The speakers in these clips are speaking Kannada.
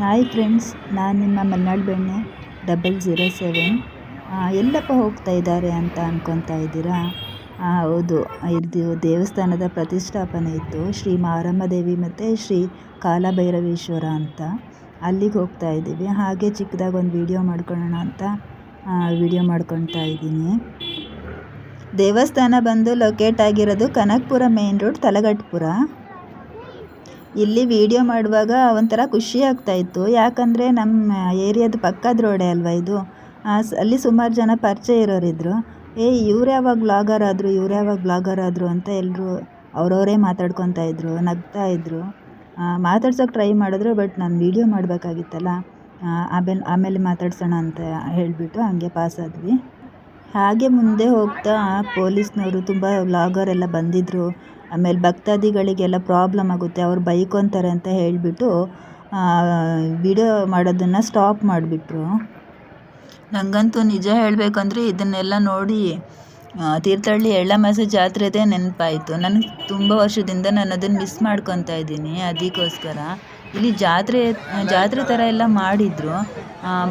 ಹಾಯ್ ಫ್ರೆಂಡ್ಸ್ ನಾನು ನಿಮ್ಮ ಮಲ್ನಾಡು ಬೆಣ್ಣೆ ಡಬಲ್ ಜೀರೋ ಸೆವೆನ್ ಎಲ್ಲಪ್ಪ ಹೋಗ್ತಾ ಇದ್ದಾರೆ ಅಂತ ಅನ್ಕೊತಾ ಇದ್ದೀರಾ? ಹೌದು, ಇದು ದೇವಸ್ಥಾನದ ಪ್ರತಿಷ್ಠಾಪನೆ ಇತ್ತು. ಶ್ರೀ ಮಾರಮ್ಮದೇವಿ ಮತ್ತು ಶ್ರೀ ಕಾಲಭೈರವೇಶ್ವರ ಅಂತ ಅಲ್ಲಿಗೆ ಹೋಗ್ತಾ ಇದ್ದೀವಿ. ಹಾಗೆ ಚಿಕ್ಕದಾಗಿ ಒಂದು ವಿಡಿಯೋ ಮಾಡ್ಕೊಳ್ಳೋಣ ಅಂತ ವಿಡಿಯೋ ಮಾಡ್ಕೊತಾ ಇದ್ದೀನಿ. ದೇವಸ್ಥಾನ ಬಂದು ಲೊಕೇಟ್ ಆಗಿರೋದು ಕನಕಪುರ ಮೇನ್ ರೋಡ್ ತಲಗಟ್ಪುರ. ಇಲ್ಲಿ ವಿಡಿಯೋ ಮಾಡುವಾಗ ಒಂಥರ ಖುಷಿ ಆಗ್ತಾ ಇತ್ತು. ಯಾಕಂದರೆ ನಮ್ಮ ಏರಿಯಾದ ಪಕ್ಕದ ರೋಡೆ ಅಲ್ವಾ ಇದು? ಅಲ್ಲಿ ಸುಮಾರು ಜನ ಪರಿಚಯ ಇರೋರಿದ್ದರು ಏ, ಇವ್ರು ಯಾವಾಗ ಬ್ಲಾಗರ್ ಆದರು, ಇವ್ರು ಯಾವಾಗ ಬ್ಲಾಗರ್ ಆದರು ಅಂತ ಎಲ್ಲರೂ ಅವರವರೇ ಮಾತಾಡ್ಕೊತಾ ಇದ್ದರು ನಗ್ತಾ ಇದ್ದರು ಮಾತಾಡ್ಸೋಕೆ ಟ್ರೈ ಮಾಡಿದ್ರು ಬಟ್ ನಾನು ವೀಡಿಯೋ ಮಾಡಬೇಕಾಗಿತ್ತಲ್ಲ. ಆಮೇಲೆ ಆಮೇಲೆ ಮಾತಾಡ್ಸೋಣ ಅಂತ ಹೇಳಿಬಿಟ್ಟು ಹಂಗೆ ಆದ್ವಿ. ಹಾಗೆ ಮುಂದೆ ಹೋಗ್ತಾ ಪೊಲೀಸ್ನವರು ತುಂಬ ಬ್ಲಾಗರ್ ಎಲ್ಲ ಬಂದಿದ್ದರು ಆಮೇಲೆ ಭಕ್ತಾದಿಗಳಿಗೆಲ್ಲ ಪ್ರಾಬ್ಲಮ್ ಆಗುತ್ತೆ, ಅವ್ರು ಬೈಕೊಂತಾರೆ ಅಂತ ಹೇಳಿಬಿಟ್ಟು ವಿಡಿಯೋ ಮಾಡೋದನ್ನು ಸ್ಟಾಪ್ ಮಾಡಿಬಿಟ್ರು. ನನಗಂತೂ ನಿಜ ಹೇಳಬೇಕಂದ್ರೆ ಇದನ್ನೆಲ್ಲ ನೋಡಿ ತೀರ್ಥಹಳ್ಳಿ ಎಳ್ಳಮಾಸೆ ಜಾತ್ರೆದೇ ನೆನಪಾಯಿತು. ನನಗೆ ತುಂಬ ವರ್ಷದಿಂದ ನಾನು ಅದನ್ನು ಮಿಸ್ ಮಾಡ್ಕೊತಾ ಇದ್ದೀನಿ, ಅದಕ್ಕೋಸ್ಕರ. ಇಲ್ಲಿ ಜಾತ್ರೆ ಜಾತ್ರೆ ಥರ ಎಲ್ಲ ಮಾಡಿದರು.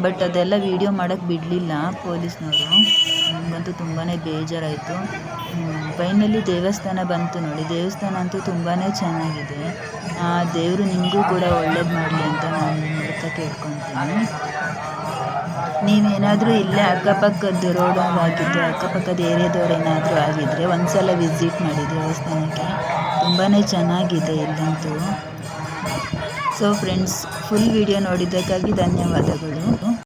ಬಟ್ ಅದೆಲ್ಲ ವೀಡಿಯೋ ಮಾಡೋಕ್ಕೆ ಬಿಡಲಿಲ್ಲ ಪೊಲೀಸ್ನವರು. ನನಗಂತೂ ತುಂಬಾ ಬೇಜಾರಾಯಿತು. ಫೈನಲಿ ದೇವಸ್ಥಾನ ಬಂತು ನೋಡಿ. ದೇವಸ್ಥಾನ ಅಂತೂ ತುಂಬಾ ಚೆನ್ನಾಗಿದೆ. ದೇವರು ನಿಮಗೂ ಕೂಡ ಒಳ್ಳೇದು ಮಾಡಲಿ ಅಂತ ನಾನು ಮೂಲಕ ಕೇಳ್ಕೊತೀನಿ. ನೀವೇನಾದರೂ ಇಲ್ಲೇ ಅಕ್ಕಪಕ್ಕದ ರೋಡ್ ಆಗಿದ್ದರೆ ಅಕ್ಕಪಕ್ಕದ ಏರಿಯಾದವ್ರು ಏನಾದರೂ ಆಗಿದ್ದರೆ ಒಂದು ಸಲ ವಿಸಿಟ್ ಮಾಡಿ ದೇವಸ್ಥಾನಕ್ಕೆ. ತುಂಬಾ ಚೆನ್ನಾಗಿದೆ ಇಲ್ಲಂತೂ. ಸೊ ಫ್ರೆಂಡ್ಸ್ ಫುಲ್ ವಿಡಿಯೋ ನೋಡಿದ್ದಕ್ಕಾಗಿ ಧನ್ಯವಾದಗಳು.